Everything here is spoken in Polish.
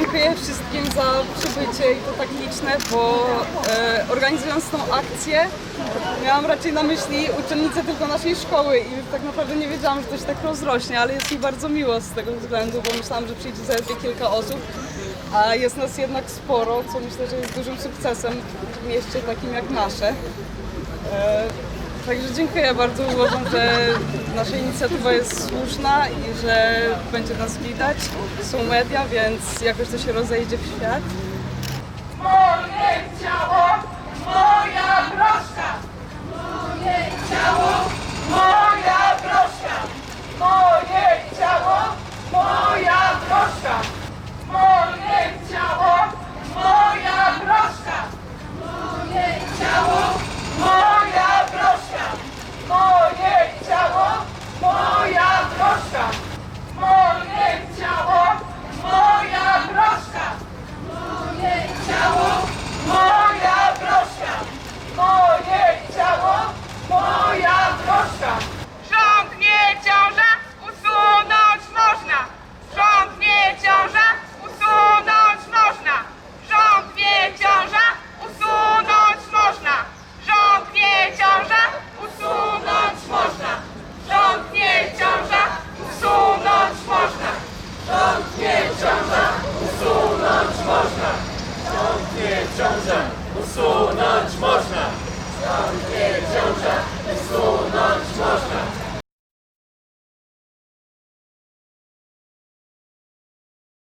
dziękuję wszystkim za przybycie i to tak liczne, bo e, organizując tą akcję miałam raczej na myśli uczennice tylko naszej szkoły i tak naprawdę nie wiedziałam, że to się tak rozrośnie, ale jest mi bardzo miło z tego względu, bo myślałam, że przyjdzie zaledwie kilka osób, a jest nas jednak sporo, co myślę, że jest dużym sukcesem w mieście takim jak nasze. E, Także dziękuję bardzo. Uważam, że nasza inicjatywa jest słuszna i że będzie nas widać. Są media, więc jakoś to się rozejdzie w świat. Oscar. Çamca, Musu, Naçmaz.